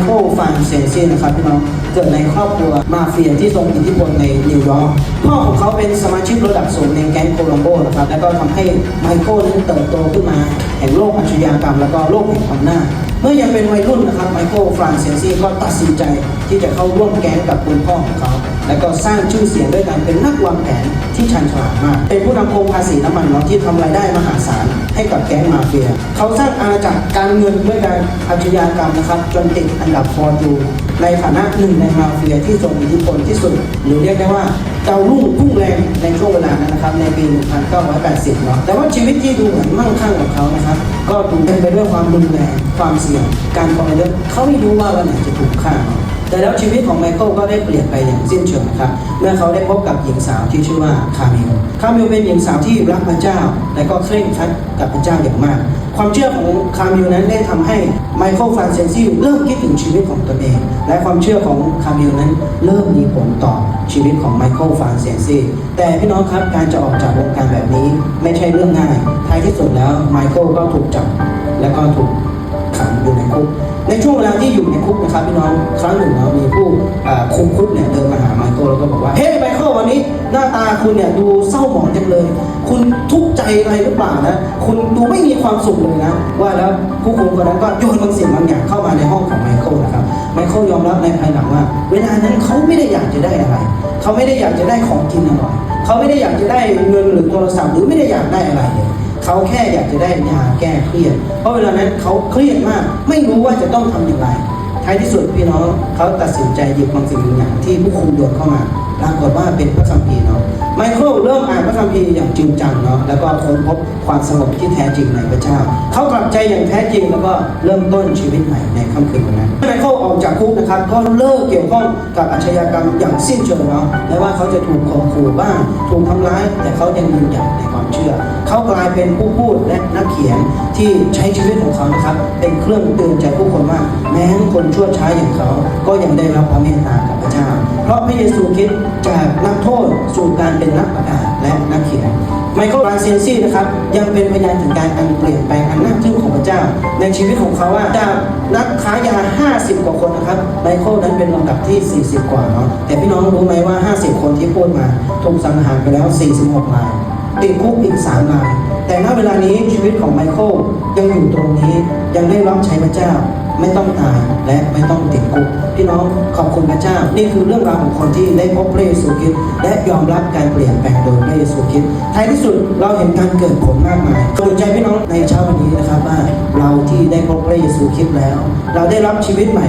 เคิลฟานเซนซีนะครับพี่น้องเกิดในครอบครัวมาเฟียที่ทรงอิทธิพลในนิวยอร์กพ่อของเขาเป็นสมาชิกระดับสูงในแก๊งโคลัมโบนะครับแล้วก็ทำให้ไมเคิลนั้นเติบโตขึ้นมาแห่งโลกอัจฉริยกรรม แล้วก็โลกแห่งความนาเมื่อยังเป็นวัยรุ่นนะครับไมเคิลฟรานเซซีก็ตัดสินใจที่จะเข้าร่วมแก๊งกับคุณพ่อของเขา และก็สร้างชื่อเสียงด้วยการเป็นนักวางแผนที่ชันฉลาดมาก เป็นผู้นำโครงภาษีน้ำมันเนาะที่ทำรายได้มหาศาลให้กับแก๊งมาเฟีย เขาสร้างอาณาจักรการเงินด้วยการอาชญากรรมนะครับจนติดอันดับฟอร์จู ในฐานะหนึ่งในมาเฟียที่ทรงอิทธิพลที่สุดหรือเรียกได้ว่าดาวรุ่งพุ่งแรงในช่วงเวลานั้นนะครับในปี 1980 เนาะแต่ว่าชีวิตที่ดูเหมือนมั่งคั่งของเขานะครับก็ดูเต็มไปด้วยความรุนแรงความเสี่ยง การทรยศเขาไม่รู้ว่าวันไหนจะถูกฆ่าแต่แล้วชีวิตของไมเคิลก็ได้เปลี่ยนไปอย่างสิ้นเชิงนะครับ เมื่อเขาได้พบกับหญิงสาวที่ชื่อว่าคาเมล คาเมลเป็นหญิงสาวที่รักพระเจ้า และก็เคร่งครัดกับพระเจ้าอย่างมาก ความเชื่อของคาเมลนั้นได้ทำให้ไมเคิลฟรานเซนซิลเริ่มคิดถึงชีวิตของตนเอง และความเชื่อของคาเมลนั้นเริ่มมีผลต่อชีวิตของไมเคิลฟรานเซนซิลแต่พี่น้องครับการจะออกจากวงการแบบนี้ไม่ใช่เรื่องง่ายท้ายที่สุดแล้วไมเคิลก็ถูกจับและก็ถูกขังอยู่ในคุกในช่วงเวลาที่อยู่ในคุกนะครับพี่น้องครั้งหนึ่งเรามีผู้คุมคุกเนี่ยเดินมาหาไมเคิล นนี้หน้าตาคุณเนี่ยดูเศร้าหมองจังเลย คุณทุกข์ใจอะไรหรือเปล่านะ คุณดูไม่มีความสุขเลยนะ ว่าแล้วผู้คุมคนนั้นก็โยนบางสิ่งบางอย่างเข้ามาในห้องของไมเคิลนะครับ ไมเคิลยอมรับในภายหลังว่า เวลานั้นเขาไม่ได้อยากจะได้อะไร เขาไม่ได้อยากจะได้ของกินอร่อย เขาไม่ได้อยากจะได้เงินหรือโทรศัพท์หรือไม่ได้อยากได้อะไรเลยเขาแค่อยากจะได้ยาแก้เครียด เพราะเวลานั้นเขาเครียดมาก ไม่รู้ว่าจะต้องทำอย่างไร ท้ายที่สุดพี่น้องเขาตัดสินใจหยิบบางสิ่งบางอย่างที่ผู้คุมโยนเข้ามา ปรากฏว่าเป็นพระคัมภีร์เนาะไมเคิลเริ่มอ่านพระคัมภีร์อย่างจริงจังเนาะแล้วก็ค้นพบความสงบที่แท้จริงในพระเจ้า เขากลับใจอย่างแท้จริงแล้วก็เริ่มต้นชีวิตใหม่ในค่ำคืนวันนั้นไมเคิลออกจากคุกนะครับก็เลิกเกี่ยวข้องกับอาชญากรรมอย่างสิ้นเชิงเนาะแม้ว่าเขาจะถูกข่มขู่บ้างถูกทำร้าย แต่เขายังยืนหยัดในความเชื่อ เขากลายเป็นผู้พูดและนักเขียนที่ใช้ชีวิตของเขานะครับเป็นเครื่องเตือนใจผู้คนว่าแม้คนชั่วช้าอย่างเขาก็ยังได้รับพระเมตตากับพระเจ้า เพราะพระเยซูคริสต์จากนักโทษสู่การเป็นนักประกาศและนักเขียนไมเคิลบราเซนซี่นะครับยังเป็นพยานถึงการอันเปลี่ยนแปลงอันน่าทึ่งของพระเจ้า ในชีวิตของเขาว่าจากนักค้ายา 50 กว่าคนนะครับไมเคิลนั้นเป็นลำดับที่ 40 กว่าเนาะแต่พี่น้องรู้ไหมว่า 50 คนที่พูดมาถูกสังหารไปแล้ว 46ราย ติดคุกอีก3รายแต่ณเวลานี้ชีวิตของไมเคิลยังอยู่ตรงนี้ยังได้รับใช้พระเจ้าไม่ต้องตายและไม่ต้องติดคุกพี่น้องขอบคุณพระเจ้า นี่คือเรื่องราวของคนที่ได้พบพระเยซูคริสต์และยอมรับการเปลี่ยนแปลงโดยพระเยซูคริสต์ท้ายที่สุดเราเห็นการเกิดผลมากมายสนใจพี่น้องในเช้าวันนี้นะครับว่าเราที่ได้พบพระเยซูคริสต์แล้ว เราได้รับชีวิตใหม่